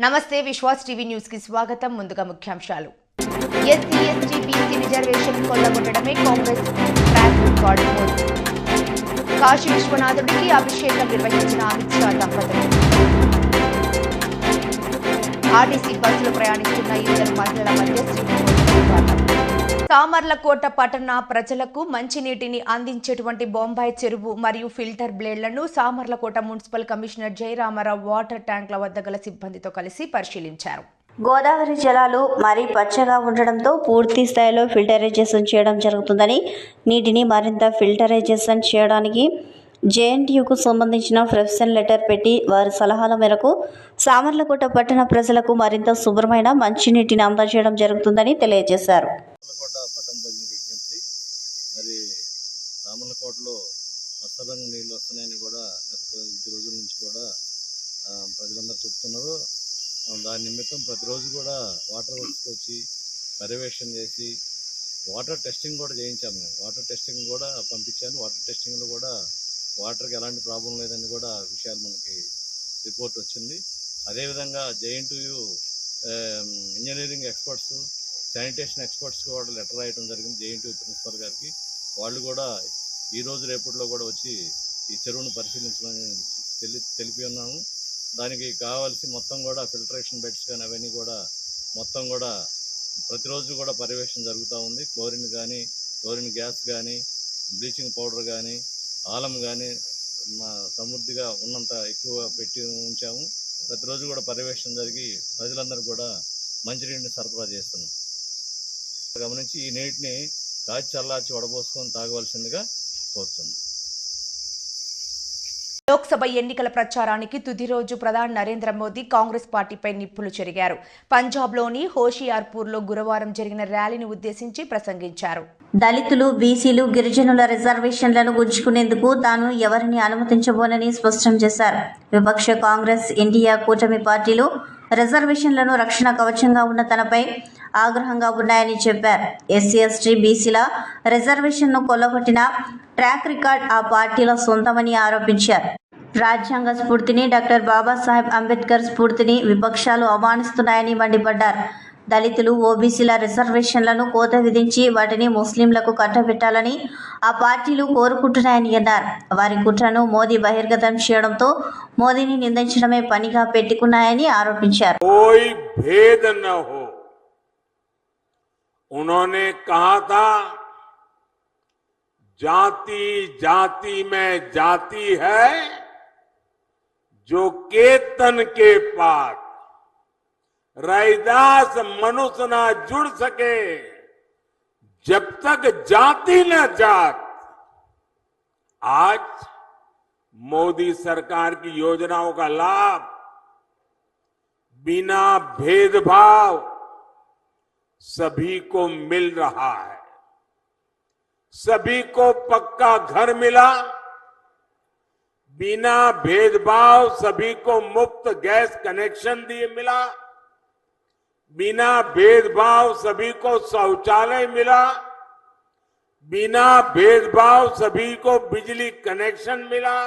నమస్తే విశ్వాస్ టీవీ న్యూస్కి స్వాగతం. ముందుగా ముఖ్యాంశాలు. ఎస్సీ ఎస్టీ బీసీ రిజర్వేషన్ కొల్లగొట్టడమే కాంగ్రెస్ కాశీ విశ్వనాథుడికి అభిషేకం నిర్వహించిన అమిత్ షా దంపతులు. ఆర్టీసీ బస్సులో ప్రయాణిస్తున్న ఇద్దరు మహిళల మధ్య శ్రీనివాసం సామర్లకోట పట్టణ ప్రజలకు మంచినీటిని అందించేటువంటి బొంబాయి చెరువు మరియు filter బ్లేడ్లను Samarlakota municipal commissioner Jayaramarao water ట్యాంక్ల వద్ద గల సిబ్బందితో కలిసి పరిశీలించారు. గోదావరి జలాలు మరీ పచ్చగా ఉండడంతో పూర్తి స్థాయిలో ఫిల్టరైజేషన్ చేయడం జరుగుతుందని నీటిని మరింత ఫిల్టరైజేషన్ చేయడానికి జేఎన్టీయూకు సంబంధించిన ప్రొఫెషన్ లెటర్ పెట్టి వారి సలహాల మేరకు సామర్లకోట పట్టణ ప్రజలకు మరింత శుభ్రమైన మంచినీటిని అందజేయడం జరుగుతుందని తెలియజేశారు. మరి సామర్లకోటలో నీళ్ళు వస్తున్నాయని కూడా గత కొద్ది రోజుల నుంచి కూడా ప్రజలందరూ చెప్తున్నారు. దాని నిమిత్తం ప్రతిరోజు కూడా వాటర్ వర్క్స్కి వచ్చి పర్యవేక్షణ చేసి వాటర్ టెస్టింగ్ కూడా చేయించాము మేము. వాటర్ టెస్టింగ్ కూడా పంపించాను. వాటర్ టెస్టింగ్లో కూడా వాటర్కి ఎలాంటి ప్రాబ్లం లేదని కూడా విషయాలు మనకి రిపోర్ట్ వచ్చింది. అదేవిధంగా JNTU engineering experts sanitation experts కూడా లెటర్ రాయడం జరిగింది జేఎన్టీ ప్రిన్సిపల్ గారికి. వాళ్ళు కూడా ఈ రోజు రేపట్లో కూడా వచ్చి ఈ చెరువును పరిశీలించమని తెలి తెలిపి ఉన్నాము. దానికి కావాల్సి మొత్తం కూడా ఫిల్టరేషన్ బెడ్స్ కానీ అవన్నీ కూడా మొత్తం కూడా ప్రతిరోజు కూడా పర్యవేక్షణ జరుగుతూ ఉంది. క్లోరిన్ కానీ క్లోరిన్ గ్యాస్ కానీ బ్లీచింగ్ పౌడర్ కానీ ఆలం కానీ మా సమృద్ధిగా ఉన్నంత ఎక్కువ పెట్టి ఉంచాము. ప్రతిరోజు కూడా పర్యవేక్షణ జరిగి ప్రజలందరూ కూడా మంచినీటిని సరఫరా చేస్తున్నాం. గమనించి ఈ నీటిని కాచి చల్లార్చి వడబోసుకొని తాగవలసిందిగా కోరుతున్నాం. లోక్సభ ఎన్నికల ప్రచారానికి తుది రోజు ప్రధాని నరేంద్ర మోదీ కాంగ్రెస్ పార్టీపై నిప్పులు చెరిగారు. పంజాబ్లోని హోషియార్పూర్లో గురువారం జరిగిన ర్యాలీని ఉద్దేశించి ప్రసంగించారు. దళితులు బీసీలు గిరిజనుల రిజర్వేషన్లను ఉంచుకునేందుకు తాను ఎవరిని అనుమతించబోనని స్పష్టం చేశారు. విపక్ష కాంగ్రెస్ ఇండియా కూటమి పార్టీలు రిజర్వేషన్లను రక్షణ కవచంగా ఉన్న తనపై ఆగ్రహంగా ఉన్నాయని చెప్పారు. ఎస్సీ ఎస్టీ బీసీల రిజర్వేషన్ను కొల్లగొట్టిన ట్రాక్ రికార్డ్ ఆ పార్టీల సొంతమని ఆరోపించారు. రాజ్యాంగ స్ఫూర్తిని డాక్టర్ బాబాసాహెబ్ అంబేద్కర్ స్ఫూర్తిని విపక్షాలు అవమానిస్తున్నాయని మండిపడ్డారు. దళితులు ఓబీసీల రిజర్వేషన్లను కోత విధించి వాటిని ముస్లింలకు కట్టబెట్టాలని ఆ పార్టీలు కోరుకుంటున్నాయని అన్నారు. వారి కుట్రను మోదీ బహిర్గతం చేయడంతో మోదీని నిందించడమే పనిగా పెట్టుకున్నాయని ఆరోపించారు. उन्होंने कहा था, जाति जाति में जाति है जो केतन के पात रैदास मनुष्य न जुड़ सके, जब तक जाति न जात। आज मोदी सरकार की योजनाओं का लाभ, बिना भेदभाव सभी को मिल रहा है। सभी को पक्का घर मिला। बिना भेदभाव सभी को मुफ़्त गैस कनेक्शन दिए मिला। बिना भेदभाव सभी को शौचालय मिला। बिना भेदभाव सभी को बिजली कनेक्शन मिला।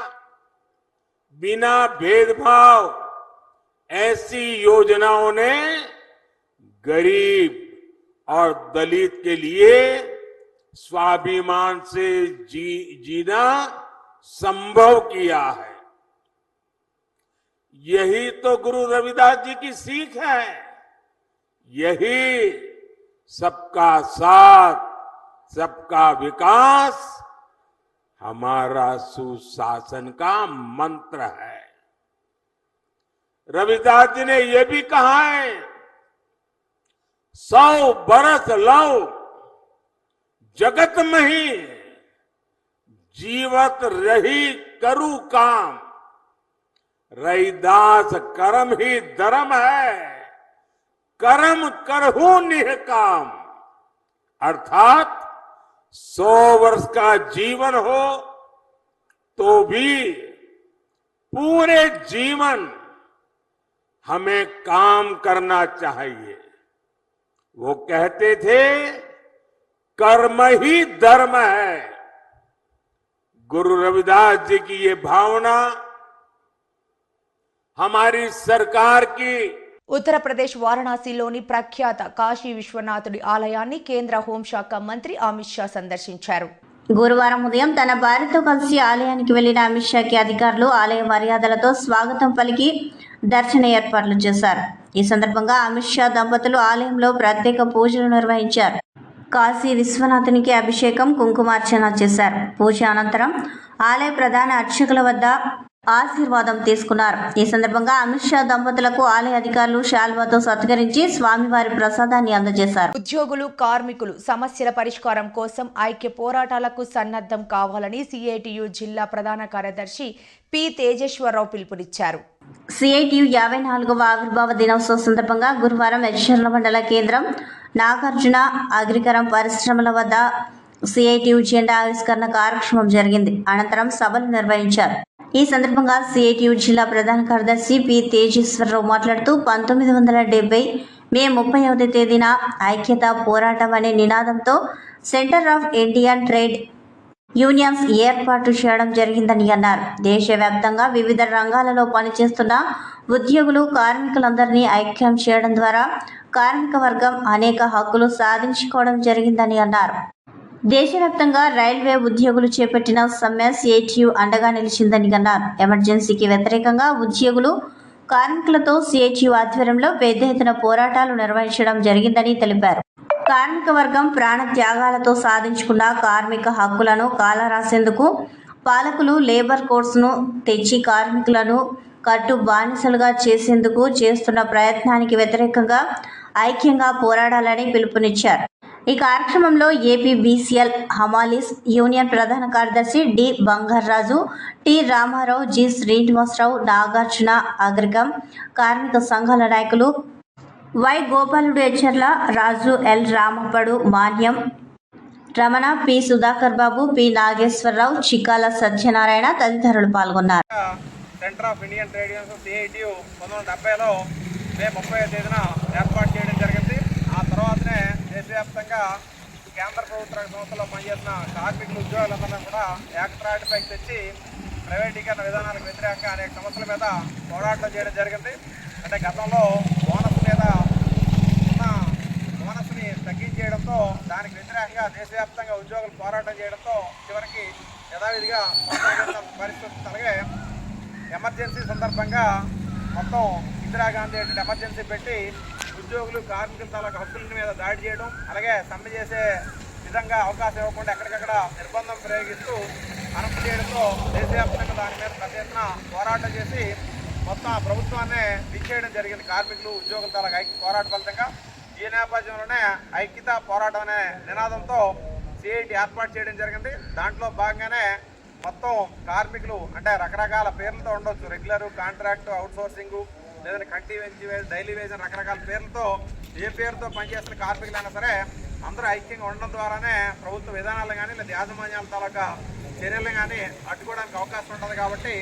बिना भेदभाव ऐसी योजनाओं ने गरीब और दलित के लिए स्वाभिमान से जी, जीना संभव किया है। यही तो गुरु रविदास जी की सीख है। यही सबका साथ, सबका विकास, हमारा सुशासन का मंत्र है। रविदास जी ने यह भी कहा है सौ बरस लो जगत में ही जीवत रही करु काम। रैदास कर्म ही धर्म है। कर्म करहू निह काम। अर्थात सौ वर्ष का जीवन हो तो भी पूरे जीवन हमें काम करना चाहिए। वो कहते थे कर्म ही धर्म है गुरु रविदास जी की ये भावना हमारी सरकार की ఉత్తరప్రదేశ్ వారణాసిలోని ప్రఖ్యాత కాశీ విశ్వనాథుడి ఆలయాన్ని కేంద్ర హోంశాఖ మంత్రి అమిత్ షా సందర్శించారు గురువారం ఉదయం తన భార్యతో కలిసి ఆలయానికి వెళ్లిన అమిత్ షాకి అధికారులు ఆలయ మర్యాదలతో స్వాగతం పలికి దర్శన ఏర్పాట్లు చేశారు ఈ సందర్భంగా అమిత్ షా దంపతులు ఆలయంలో ప్రత్యేక పూజలు నిర్వహించారు. కాశీ విశ్వనాథునికి అభిషేకం కుంకుమార్చన చేశారు. పూజ అనంతరం ఆలయ ప్రధాన అర్చకుల వద్ద ఆశీర్వాదం తీసుకున్నారు. ఈ సందర్భంగా అమిత్ షా దంపతులకు ఆలయ అధికారులు శాల్వాతో సత్కరించి స్వామివారి ప్రసాదాన్ని అందజేశారు. ఉద్యోగులు కార్మికులు సమస్యల పరిష్కారం కోసం ఐక్య పోరాటాలకు సన్నద్ధం కావాలని సిఐటియు జిల్లా ప్రధాన కార్యదర్శి పి తేజేశ్వరరావు పిలుపునిచ్చారు. సిఐటియు యాభై నాలుగవ ఆవిర్భావ దినోత్సవం సందర్భంగా గురువారం ఎచ్చర్ల మండల కేంద్రం నాగార్జున అగ్రికరం పరిశ్రమల వద్ద సిఐటియు జెండా ఆవిష్కరణ కార్యక్రమం జరిగింది. అనంతరం సభలు నిర్వహించారు. ఈ సందర్భంగా సిఐటియు జిల్లా ప్రధాన కార్యదర్శి పి తేజేశ్వరరావు మాట్లాడుతూ పంతొమ్మిది వందల డెబ్బై మే ముప్పైవ తేదీన ఐక్యత పోరాటం అనే నినాదంతో centre of Indian trade unions ఏర్పాటు చేయడం జరిగిందని అన్నారు. దేశవ్యాప్తంగా వివిధ రంగాలలో పనిచేస్తున్న ఉద్యోగులు కార్మికులందరినీ ఐక్యం చేయడం ద్వారా కార్మిక వర్గం అనేక హక్కులు సాధించుకోవడం జరిగిందని అన్నారు. దేశవ్యాప్తంగా రైల్వే ఉద్యోగులు చేపట్టిన సమ్మె సిఐటియు అండగా నిలిచిందని అన్నారు ఎమర్జెన్సీకి వ్యతిరేకంగా ఉద్యోగులు కార్మికులతో సిఐటియు ఆధ్వర్యంలో పెద్ద ఎత్తున పోరాటాలు నిర్వహించడం జరిగిందని తెలిపారు. కార్మిక వర్గం ప్రాణ త్యాగాలతో సాధించుకున్న కార్మిక హక్కులను కాలరాసేందుకు పాలకులు లేబర్ కోర్సును తెచ్చి కార్మికులను కట్టు బానిసలుగా చేసేందుకు చేస్తున్న ప్రయత్నానికి వ్యతిరేకంగా ఐక్యంగా పోరాడాలని పిలుపునిచ్చారు. ఈ కార్యక్రమంలో ఏపీ బీసీఎల్ హమాలిస్ యూనియన్ ప్రధాన కార్యదర్శి D Bangaraju T Ramarao G Srinivasarao Nagarjuna అగ్రగం కార్మిక సంఘాల నాయకులు Y Gopaludu Yecherla Raju L Ramappadu Manyam Ramana P Sudhakar Babu P Nageswararao Chikala Satyanarayana తదితరులు పాల్గొన్నారు. Centre of Indian trade unions CITU పంతొమ్మిది వందల డెబ్బైలో మే ముప్పై తేదీన ఏర్పాటు చేయడం జరిగింది. ఆ తర్వాతనే దేశవ్యాప్తంగా కేంద్ర ప్రభుత్వ సంస్థలో పనిచేసిన కార్మికులు ఉద్యోగులందరినీ కూడా ఏకత్రాటిపైకి తెచ్చి ప్రైవేటీకరణ విధానాలకు వ్యతిరేకంగా అనేక సమస్యల మీద పోరాటం చేయడం జరిగింది. అంటే గతంలో బోనస్ మీద ఉన్న బోనస్ని తగ్గించేయడంతో దానికి వ్యతిరేకంగా దేశవ్యాప్తంగా ఉద్యోగులు పోరాటం చేయడంతో చివరికి యథావిధిగా పరిస్థితి అలాగే ఎమర్జెన్సీ సందర్భంగా మొత్తం ఇందిరాగాంధీ ఎమర్జెన్సీ పెట్టి ఉద్యోగులు కార్మికుల తాలూకు హక్కుల మీద దాడి చేయడం అలాగే సమ్మె చేసే విధంగా అవకాశం ఇవ్వకుండా ఎక్కడికక్కడ నిర్బంధం ప్రయోగిస్తూ అరెస్ట్ చేయడంతో దేశవ్యాప్తంగా దాని మీద పెద్ద ఎత్తున పోరాటం చేసి మొత్తం ఆ ప్రభుత్వాన్ని దిచ్చేయడం జరిగింది. కార్మికులు ఉద్యోగుల తాలూకు ఐక్య పోరాట ఫలితంగా ఈ నేపథ్యంలోనే ఐక్యత పోరాటం అనే నినాదంతో సిఐటి ఏర్పాటు చేయడం జరిగింది. దాంట్లో భాగంగానే మొత్తం కార్మికులు అంటే రకరకాల పేర్లతో ఉండొచ్చు. రెగ్యులర్ కాంట్రాక్ట్ అవుట్సోర్సింగు లేదంటే కంటి వెంచి డైలీ వేజ్ అని రకరకాల పేర్లతో ఏ పేరుతో పనిచేస్తున్న కార్మికులైనా సరే అందరూ ఐక్యంగా ఉండడం ద్వారానే ప్రభుత్వ విధానాలు కానీ లేదా యాజమాన్యాల తాలూకా చర్యలు కానీ అడ్డుకోవడానికి అవకాశం ఉంటుంది కాబట్టి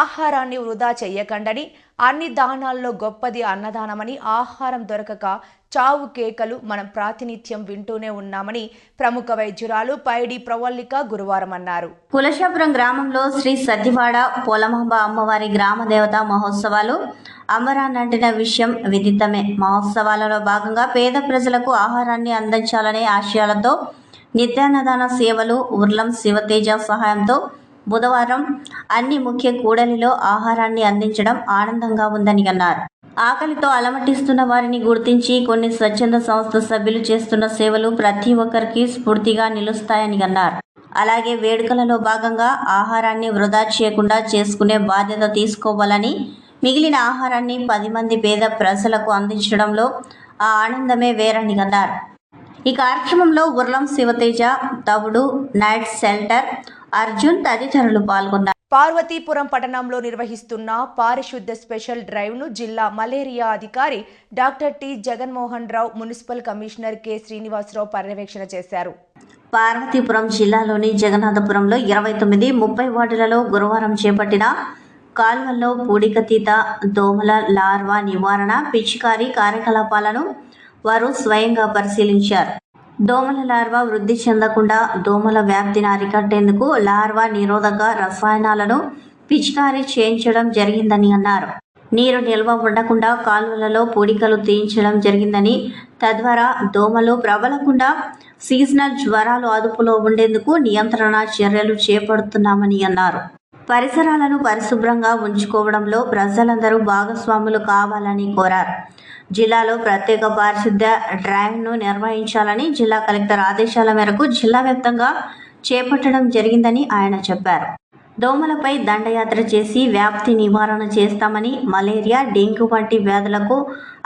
ఆహారాన్ని వృధా చెయ్యకండని అన్ని దానాల్లో గొప్పది అన్నదానమని ఆహారం దొరకక చావు కేకలు మనం ప్రాతినిధ్యం వింటూనే ఉన్నామని ప్రముఖ వైద్యురాలు పైడి ప్రవల్లిక గురువారం అన్నారు. కులశాపురం గ్రామంలో శ్రీ సత్యవాడ పోలమాంబ అమ్మవారి గ్రామ దేవత మహోత్సవాలు అమరానంటిన విషయం విదితమే. మహోత్సవాలలో భాగంగా పేద ప్రజలకు ఆహారాన్ని అందించాలనే ఆశయాలతో నిత్యాన్నదాన సేవలు ఉర్లం శివతేజ సహాయంతో బుధవారం అన్ని ముఖ్య కూడలిలో ఆహారాన్ని అందించడం ఆనందంగా ఉందని అన్నారు. ఆకలితో అలమటిస్తున్న వారిని గుర్తించి కొన్ని స్వచ్ఛంద సంస్థ సభ్యులు చేస్తున్న సేవలు ప్రతి ఒక్కరికి స్ఫూర్తిగా నిలుస్తాయని అన్నారు. అలాగే వేడుకలలో భాగంగా ఆహారాన్ని వృధా చేయకుండా చేసుకునే బాధ్యత తీసుకోవాలని మిగిలిన ఆహారాన్ని పది మంది పేద ప్రజలకు అందించడంలో ఆ ఆనందమే వేరని అన్నారు. ఈ కార్యక్రమంలో ఉర్లం శివతేజ తవుడు నైట్ షెల్టర్ అర్జున్ తదితరులు పాల్గొన్నారు. పార్వతీపురం పట్టణంలో నిర్వహిస్తున్న పారిశుద్ధ స్పెషల్ డ్రైవ్ను జిల్లా మలేరియా అధికారి doctor T. Jaganmohan Rao municipal commissioner K. Srinivasarao పర్యవేక్షణ చేశారు. పార్వతీపురం జిల్లాలోని జగన్నాథపురంలో ఇరవై తొమ్మిది ముప్పై వార్డులలో గురువారం చేపట్టిన కాల్వల్లో పూడికతీత దోమల లార్వా నివారణ పిచికారీ కార్యకలాపాలను వారు స్వయంగా పరిశీలించారు. దోమల లార్వా వృద్ధి చెందకుండా దోమల వ్యాప్తిని అరికట్టేందుకు లార్వా నిరోధక రసాయనాలను పిచికారీ చేయించడం జరిగిందని అన్నారు. నీరు నిల్వ ఉండకుండా కాలువలలో పూడికలు తీయించడం జరిగిందని తద్వారా దోమలు ప్రబలకుండా సీజనల్ జ్వరాలు అదుపులో ఉండేందుకు నియంత్రణ చర్యలు చేపడుతున్నామని అన్నారు. పరిసరాలను పరిశుభ్రంగా ఉంచుకోవడంలో ప్రజలందరూ భాగస్వాములు కావాలని కోరారు. జిల్లాలో ప్రత్యేక పారిశుద్ధ్య డ్రైవ్ను నిర్వహించాలని జిల్లా కలెక్టర్ ఆదేశాల మేరకు జిల్లా వ్యాప్తంగా చేపట్టడం జరిగిందని ఆయన చెప్పారు. దోమలపై దండయాత్ర చేసి వ్యాప్తి నివారణ చేస్తామని మలేరియా డెంగ్యూ వంటి వ్యాధులకు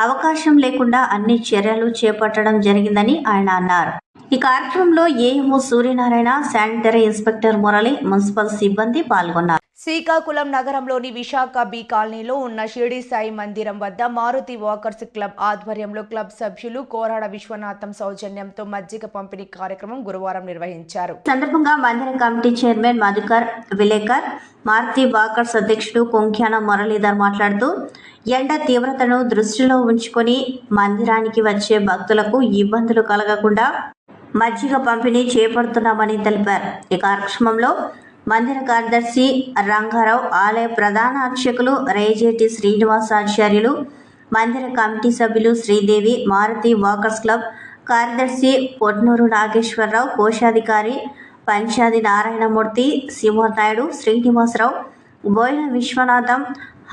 అవకాశం లేకుండా అన్ని చర్యలు చేపట్టడం జరిగిందని ఆయన అన్నారు. ఈ కార్యక్రమంలో AMO Suryanarayana sanitary inspector Murali municipal సిబ్బంది పాల్గొన్నారు. శ్రీకాకుళం నగరంలోని విశాఖ బి కాలనీలో ఉన్న షిరిడి సాయి మందిరం వద్ద మారుతి వాకర్స్ క్లబ్ ఆధ్వర్యంలో క్లబ్ సభ్యులు కోరాడ విశ్వనాథం సౌజన్యంతో మజ్జిగ పంపిణీ కార్యక్రమం గురువారం నిర్వహించారు. సందర్భంగా మందిరం committee chairman Madhukar విలేకర్ Maruthi walkers అధ్యక్షుడు కొంఖ్యాన మురళీధర్ మాట్లాడుతూ ఎండ తీవ్రతను దృష్టిలో ఉంచుకొని మందిరానికి వచ్చే భక్తులకు ఇబ్బందులు కలగకుండా మజ్జిగ పంపిణీ చేపడుతున్నామని తెలిపారు. ఈ కార్యక్రమంలో మందిర కార్యదర్శి రంగారావు ఆలయ ప్రధాన అర్చకులు రేజేటి శ్రీనివాసాచార్యులు మందిర కమిటీ సభ్యులు శ్రీదేవి మారుతి వాకర్స్ క్లబ్ కార్యదర్శి పొట్నూరు నాగేశ్వరరావు కోశాధికారి పంచాది నారాయణమూర్తి సింహనాయుడు శ్రీనివాసరావు బోయిన విశ్వనాథం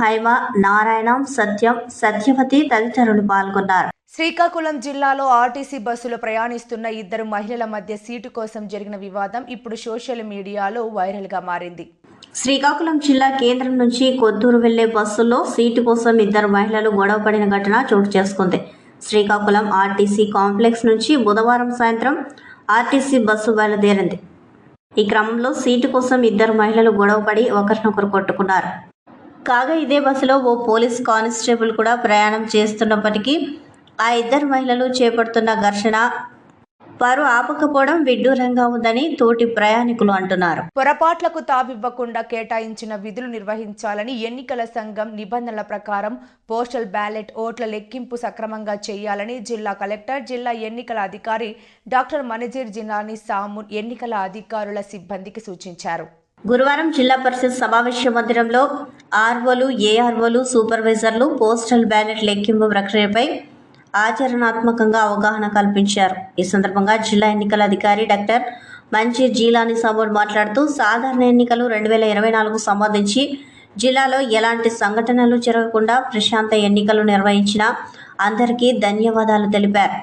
హైమ నారాయణం సత్యం సత్యవతి తదితరులు పాల్గొన్నారు. శ్రీకాకుళం జిల్లాలో ఆర్టీసీ బస్సులో ప్రయాణిస్తున్న ఇద్దరు మహిళల మధ్య సీటు కోసం జరిగిన వివాదం ఇప్పుడు సోషల్ మీడియాలో వైరల్గా మారింది. శ్రీకాకుళం జిల్లా కేంద్రం నుంచి కొత్తూరు వెళ్ళే బస్సులో సీటు కోసం ఇద్దరు మహిళలు గొడవపడిన ఘటన చోటు చేసుకుంది. శ్రీకాకుళం ఆర్టీసీ కాంప్లెక్స్ నుంచి బుధవారం సాయంత్రం ఆర్టీసీ బస్సు బయలుదేరింది. ఈ క్రమంలో సీటు కోసం ఇద్దరు మహిళలు గొడవపడి ఒకరినొకరు కొట్టుకున్నారు. కాగా ఇదే బస్సులో ఓ పోలీస్ కానిస్టేబుల్ కూడా ప్రయాణం చేస్తున్నప్పటికీ ఆ ఇద్దరు మహిళలు చేపడుతున్న ఘర్షణ వారు ఆపకపోవడం విడ్డూరంగా ఉందని తోటి ప్రయాణికులు అంటున్నారు. పొరపాట్లకు తావివ్వకుండా కేటాయించిన విధులు నిర్వహించాలని ఎన్నికల సంఘం నిబంధనల ప్రకారం పోస్టల్ బ్యాలెట్ ఓట్ల లెక్కింపు సక్రమంగా చేయాలని జిల్లా కలెక్టర్ జిల్లా ఎన్నికల అధికారి డాక్టర్ మనజీర్ జినాని సాము ఎన్నికల అధికారుల సిబ్బందికి సూచించారు. గురువారం జిల్లా పరిషత్ సమావేశ మందిరంలో ఆర్ఓలు ఏఆర్ఓలు సూపర్వైజర్లు పోస్టల్ బ్యాలెట్ లెక్కింపు ప్రక్రియపై ఆచరణాత్మకంగా అవగాహన కల్పించారు. ఈ సందర్భంగా జిల్లా ఎన్నికల అధికారి డాక్టర్ మంజీర్ జీలాని సామూడ్ మాట్లాడుతూ సాధారణ ఎన్నికలు రెండు వేల ఇరవై నాలుగు సంబంధించి జిల్లాలో ఎలాంటి సంఘటనలు జరగకుండా ప్రశాంత ఎన్నికలు నిర్వహించిన అందరికీ ధన్యవాదాలు తెలిపారు.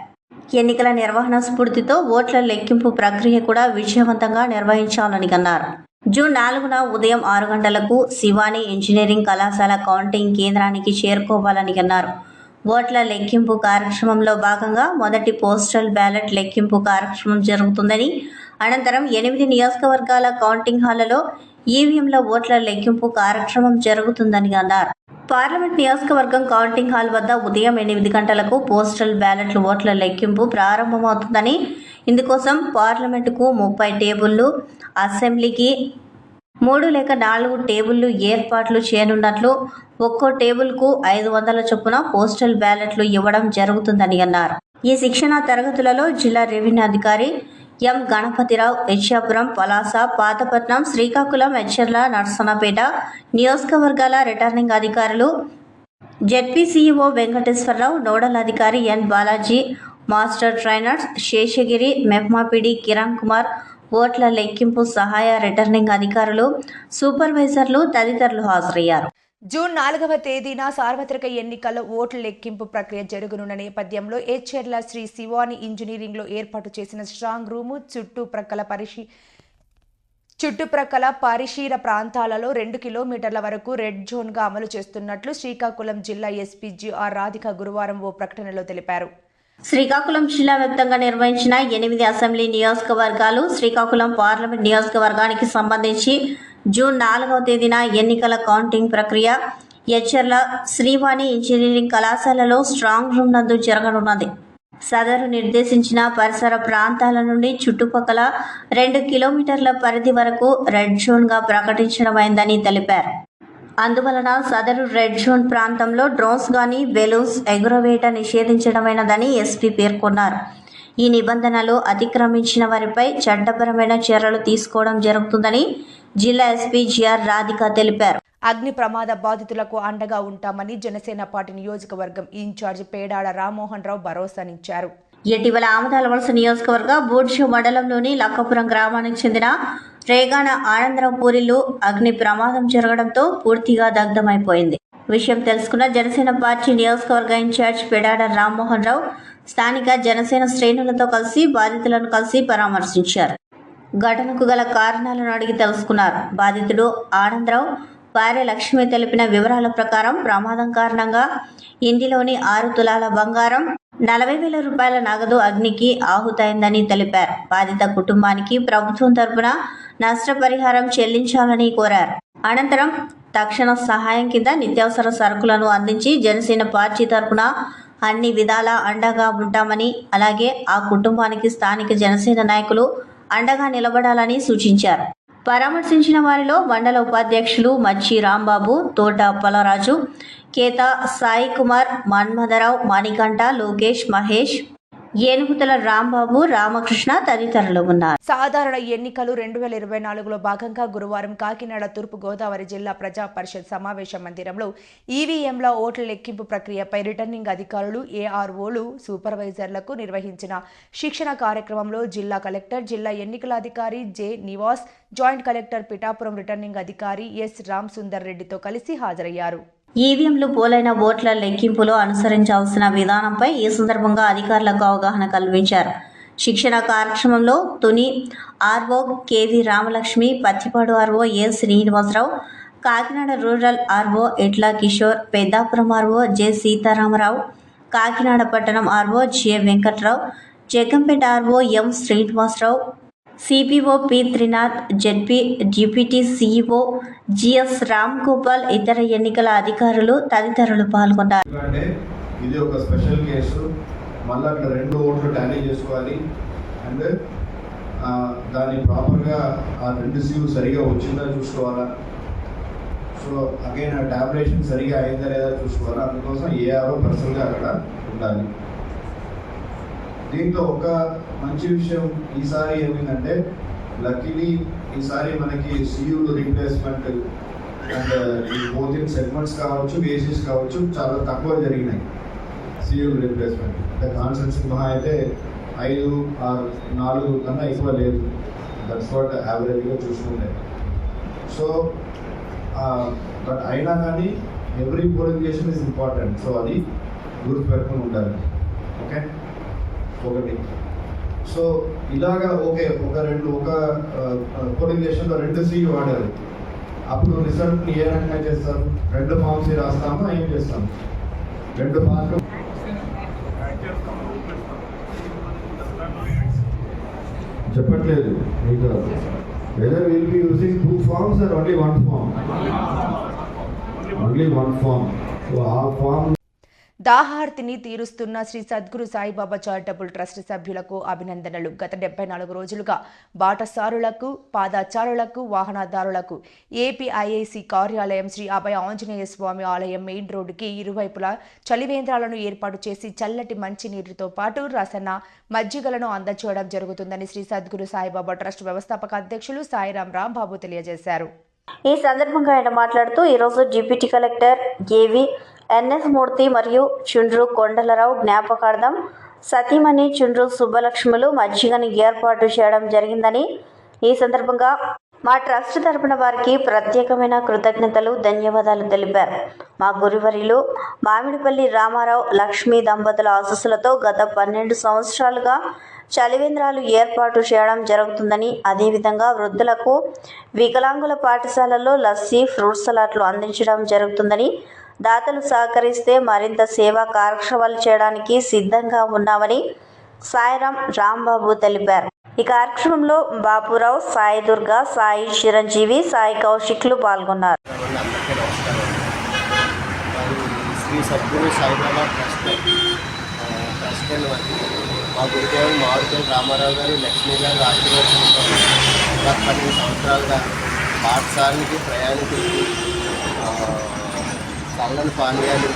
ఎన్నికల నిర్వహణ స్ఫూర్తితో ఓట్ల లెక్కింపు ప్రక్రియ కూడా విజయవంతంగా నిర్వహించాలని అన్నారు. జూన్ నాలుగున ఉదయం ఆరు గంటలకు శివాని ఇంజనీరింగ్ కళాశాల కౌంటింగ్ కేంద్రానికి చేరుకోవాలని అన్నారు. ఓట్ల లెక్కింపు కార్యక్రమంలో భాగంగా మొదటి పోస్టల్ బ్యాలెట్ లెక్కింపు కార్యక్రమం జరుగుతుందని అనంతరం ఎనిమిది నియోజకవర్గాల కౌంటింగ్ హాళ్ళలో ఈవీఎంల ఓట్ల లెక్కింపు కార్యక్రమం జరుగుతుందని అన్నారు. పార్లమెంట్ నియోజకవర్గం కౌంటింగ్ హాల్ వద్ద ఉదయం ఎనిమిది గంటలకు పోస్టల్ బ్యాలెట్ల ఓట్ల లెక్కింపు ప్రారంభమవుతుందని ఇందుకోసం పార్లమెంటుకు ముప్పై టేబుళ్ళు అసెంబ్లీకి మూడు లేక నాలుగు టేబుళ్ళు ఏర్పాట్లు చేయనున్నట్లు ఒక్కో టేబుల్కు ఐదు వందల చొప్పున పోస్టల్ బ్యాలెట్లు ఇవ్వడం జరుగుతుందని అన్నారు. ఈ శిక్షణ తరగతులలో జిల్లా రెవెన్యూ అధికారి ఎం గణపతిరావు ఇచ్చాపురం పలాస పాతపట్నం శ్రీకాకుళం ఎచ్చర్ల నర్సన్నపేట నియోజకవర్గాల రిటర్నింగ్ అధికారులు జెడ్పీసీఈఓ వెంకటేశ్వరరావు నోడల్ అధికారి N Balaji master trainers Seshagiri మెహ్మాపిడి Kiran Kumar ఓట్ల లెక్కింపు సహాయ రిటర్నింగ్ అధికారులు సూపర్వైజర్లు తదితరులు హాజరయ్యారు. జూన్ నాలుగవ తేదీన సార్వత్రిక ఎన్నికల్లో ఓట్ల లెక్కింపు ప్రక్రియ జరుగునున్న నేపథ్యంలో ఏచెర్ల శ్రీ శివాని ఇంజనీరింగ్లో ఏర్పాటు చేసిన స్ట్రాంగ్ రూము చుట్టుప్రక్కల పరిశీ చుట్టుప్రక్కల పరిశీల ప్రాంతాలలో రెండు కిలోమీటర్ల వరకు రెడ్ జోన్గా అమలు చేస్తున్నట్లు శ్రీకాకుళం జిల్లా ఎస్పీ జిఆర్ రాధిక గురువారం ఓ ప్రకటనలో తెలిపారు. శ్రీకాకుళం జిల్లా వ్యాప్తంగా నిర్వహించిన ఎనిమిది అసెంబ్లీ నియోజకవర్గాలు శ్రీకాకుళం పార్లమెంట్ నియోజకవర్గానికి సంబంధించి జూన్ నాలుగవ తేదీన ఎన్నికల కౌంటింగ్ ప్రక్రియ. ఎచ్చర్ల శ్రీవాణి ఇంజనీరింగ్ కళాశాలలో స్ట్రాంగ్ రూమ్ నందు జరగనున్నది. సదరు నిర్దేశించిన పరిసర ప్రాంతాల నుండి చుట్టుపక్కల రెండు కిలోమీటర్ల పరిధి వరకు రెడ్ జోన్గా ప్రకటించడమైందని తెలిపారు. అందువలన సదరు రెడ్ జోన్ ప్రాంతంలో డ్రోన్స్ గాని బెలూన్స్ ఎగురవేయట నిషేధించడమైనదని ఎస్పీ పేర్కొన్నారు. ఈ నిబంధనలు అతిక్రమించిన వారిపై చట్టపరమైన చర్యలు తీసుకోవడం జరుగుతుందని జిల్లా ఎస్పీ జిఆర్ రాధిక తెలిపారు. అగ్ని ప్రమాద బాధితులకు అండగా ఉంటామని జనసేన పార్టీ నియోజకవర్గం ఇన్ఛార్జ్ పేడాడ రామ్మోహన్ రావు భరోసానిచ్చారు ఇటీవల ఆమదాల వలస నియోజకవర్గ బోడ్షు మండలంలోని లక్కపురం గ్రామానికి చెందిన రేగాన ఆనందరావు పూరిలో అగ్ని ప్రమాదం జరగడంతో పూర్తిగా దగ్ధమైపోయింది. విషయం తెలుసుకున్న జనసేన పార్టీ నియోజకవర్గ ఇన్ఛార్జ్ పెడాడ రామ్మోహన్ రావు స్థానిక జనసేన శ్రేణులతో కలిసి బాధితులను కలిసి పరామర్శించారు. ఘటనకు గల కారణాలను అడిగి తెలుసుకున్నారు. బాధితుడు ఆనందరావు భార్య లక్ష్మి తెలిపిన వివరాల ప్రకారం ప్రమాదం కారణంగా ఇంటిలోని ఆరు తులాల బంగారం నలభై వేల రూపాయల నగదు అగ్నికి ఆహుతైందని తెలిపారు. బాధిత కుటుంబానికి ప్రభుత్వం తరపున నష్టపరిహారం చెల్లించాలని కోరారు. అనంతరం తక్షణ సహాయం కింద నిత్యావసర సరుకులను అందించి జనసేన పార్టీ తరపున అన్ని విధాలా అండగా ఉంటామని అలాగే ఆ కుటుంబానికి స్థానిక జనసేన నాయకులు అండగా నిలబడాలని సూచించారు. పరామర్శించిన వారిలో మండల ఉపాధ్యక్షులు మచ్చి రాంబాబు తోట అప్పలరాజు కేత సాయి కుమార్ మన్మధరావు మణికంఠ లోకేష్ మహేష్ ఏనుగుతల రాంబాబు రామకృష్ణ తదితరులు ఉన్నారు. సాధారణ ఎన్నికలు రెండు వేల ఇరవై నాలుగులో భాగంగా గురువారం కాకినాడ తూర్పు గోదావరి జిల్లా ప్రజా పరిషత్ సమావేశ మందిరంలో ఈవీఎంల ఓట్ల లెక్కింపు ప్రక్రియపై రిటర్నింగ్ అధికారులు ఏఆర్ఓలు సూపర్వైజర్లకు నిర్వహించిన శిక్షణ కార్యక్రమంలో జిల్లా కలెక్టర్ జిల్లా ఎన్నికల అధికారి J Nivas joint collector Pithapuram returning అధికారి ఎస్ రామ్ సుందర్ రెడ్డితో కలిసి హాజరయ్యారు. ఈవీఎంలు పోలైన ఓట్ల లెక్కింపులో అనుసరించాల్సిన విధానంపై ఈ సందర్భంగా అధికారులకు అవగాహన కల్పించారు. శిక్షణ కార్యక్రమంలో Tuni RO KV Ramalakshmi Pathipadu RO A Srinivasarao Kakinada rural RO Etla Kishore Peddapuram RO J Sitaramarao Kakinada పట్టణం RO J Venkatrao Jaggampeta RO M Srinivasarao CPO P Trinath ZP deputy CEO GS Ram Gopal ఇతర ఎన్నికల అధికారులు తదితరులు పాల్గొన్నారు. ఇది ఒక special case మళ్ళీ అక్కడ రెండు ఓట్లు టాలీ చేసుకోవాలి. అండ్ దాన్ని ప్రాపర్గా ఆ రెండు సీవ్ సరిగా వచ్చిందా చూసుకోవాలా? సో అగైన్ ఆ టాబ్లేషన్ సరిగా అయిందా లేదా చూసుకోవాలా? అందుకోసం ఏఆర్ఓ పర్సన్గా అక్కడ ఉండాలి. దీంతో ఒక మంచి విషయం ఈసారి ఏమైందంటే లక్కీలీ ఈసారి మనకి సీయూలు రీప్లేస్మెంట్ అండ్ ఈ బోతింగ్ సెగ్మెంట్స్ కావచ్చు వేసెస్ కావచ్చు చాలా తక్కువ జరిగినాయి సీయూలు రీప్లేస్మెంట్ అంటే కాన్సెన్స్ మహా అయితే ఐదు ఆరు నాలుగు కన్నా ఎక్కువ లేదు. దట్స్ వాట్ యావరేజ్గా చూసుకుంటే. సో బట్ అయినా కానీ every polling station is important so అది గుర్తుపెట్టుకుని ఉండాలి. ఓకే ఒకటి సో ఇలాగా ఓకే ఒక రెండు ఒక పోలింగ్ రెండు సీట్లు వాడారు. అప్పుడు రిజల్ట్ ఏ రకంగా చేస్తారు? రెండు ఫామ్స్ రాస్తామా? ఏం చేస్తాం? రెండు ఫామ్లు చెప్పట్లేదు. మీకు whether will be using two forms are only one form only one form so ఆ ఫార్మ్ దాహార్తిని తీరుస్తున్న శ్రీ సద్గురు సాయిబాబా చారిటబుల్ ట్రస్ట్ సభ్యులకు అభినందనలు. గత డెబ్బై నాలుగు రోజులుగా బాటసారులకు పాదాచారులకు వాహనదారులకు ఏపీఐఏసీ కార్యాలయం శ్రీ అభయ ఆంజనేయ స్వామి ఆలయం మెయిన్ రోడ్డుకి ఇరువైపులా చలివేంద్రాలను ఏర్పాటు చేసి చల్లటి మంచినీటితో పాటు రసన మజ్జిగలను అందచేయడం జరుగుతుందని శ్రీ సద్గురు సాయిబాబా ట్రస్ట్ వ్యవస్థాపక అధ్యక్షులు సాయిరాం రాంబాబు తెలియజేశారు. ఈ సందర్భంగా ఆయన మాట్లాడుతూ ఈరోజు deputy collector AV NS Murthy మరియు చుండ్రు కొండలరావు జ్ఞాపకార్థం సతీమణి చుండ్రు సుబ్బలక్ష్ములు మజ్జిగని ఏర్పాటు చేయడం జరిగిందని ఈ సందర్భంగా మా ట్రస్ట్ తరపున వారికి ప్రత్యేకమైన కృతజ్ఞతలు ధన్యవాదాలు తెలిపారు. మా గురువరిలు మామిడిపల్లి రామారావు లక్ష్మీ దంపతుల ఆశస్సులతో గత పన్నెండు సంవత్సరాలుగా చలివేంద్రాలు ఏర్పాటు చేయడం జరుగుతుందని అదేవిధంగా వృద్ధులకు వికలాంగుల పాఠశాలలో లస్సీ ఫ్రూట్ సలాడ్లు అందించడం జరుగుతుందని దాతలు సహకరిస్తే మరింత సేవా కార్యక్రమాలు చేయడానికి సిద్ధంగా ఉన్నామని సాయిరాం రాంబాబు తెలిపారు. ఈ కార్యక్రమంలో బాపురావు సాయి దుర్గా సాయి చిరంజీవి సాయి కౌశిక్లు పాల్గొన్నారు. శ్రీ సద్గురు సాయిబాబా ట్రస్ట్ ట్రస్ట్ అని మరి మా గురుదేవులు మారుదేవి రామారావు గారు లక్ష్మీ గారు ఆశీర్వచనంతో గత పదిహేను సంవత్సరాలుగా పాఠశాలకి ప్రయాణికులకి ఆ, పానీయాలు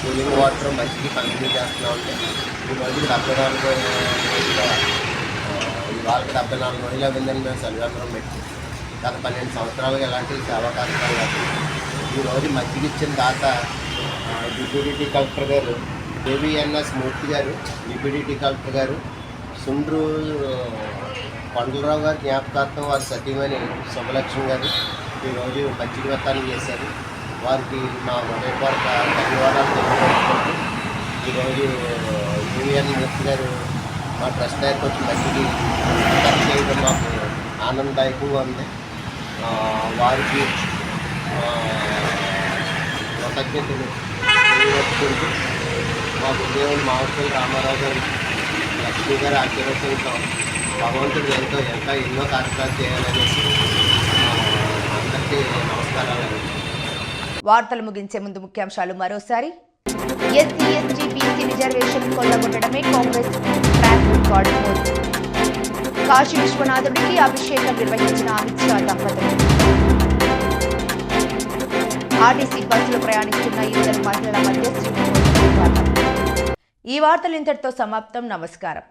కూలింగ్ వాటర్ మంచిగా పంపిణీ చేస్తూ ఉంటే ఈ రోజుకి డెబ్బై నాలుగు రోజుల ఈ వాళ్ళకి డెబ్బై నాలుగు రోజులు అయిందని మేము చలివేంద్రం పెట్టి. గత పన్నెండు సంవత్సరాలుగా ఎలాంటి సేవా కార్యక్రమాలు ఈరోజు మజ్జిగ ఇచ్చిన దాత ఆ, డిప్యూటీ కలెక్టర్ గారు ఏవిఎన్ఎస్ మూర్తి గారు డిప్యూటీ కలెక్టర్ గారు సుండ్రు కొండలరావు గారి జ్ఞాపకార్థం వారి సతీమణి శుభలక్ష్మి గారు ఈరోజు మజ్జిగ విత్తనం చేశారు. వారికి మా హృదయపూర్వక ధన్యవాదాలు తెలియజేసుకుంటూ ఈరోజు యూనియన్ మూర్తి గారు మా ట్రస్ట్ దగ్గరకు వచ్చి మజ్జిగ విత్తనం చేయడం మాకు ఆనందదాయకంగా ఉంది. వారికి కృతజ్ఞతలు తెలియజేసుకుంటూ మా గురుదేవుడు మావపల్లి రామారావు గారు లక్ష్మీ గారు ఆశీర్వదించడం భగవంతుడు ఎంతో ఎంత ఎన్నో కార్యక్రమాలు చేయాలనేసి అందరికీ నమస్కారాలు. వార్తలు ముగించే ముందు ముఖ్యాంశాలు మరోసారి. ఎస్సీ ఎస్టీ బీసీ రిజర్వేషన్ కొల్లగొట్టడమే కాంగ్రెస్ ట్రాక్ రికార్డు కాశీ విశ్వనాథుడికి అభిషేకం నిర్వహించిన అమిత్ షా దంపతులు. ఆర్టీసీ బస్సులు ప్రయాణిస్తున్న ఇద్దరు మహిళల మధ్య ఈ వార్తలు ఇంతటితో సమాప్తం. నమస్కారం.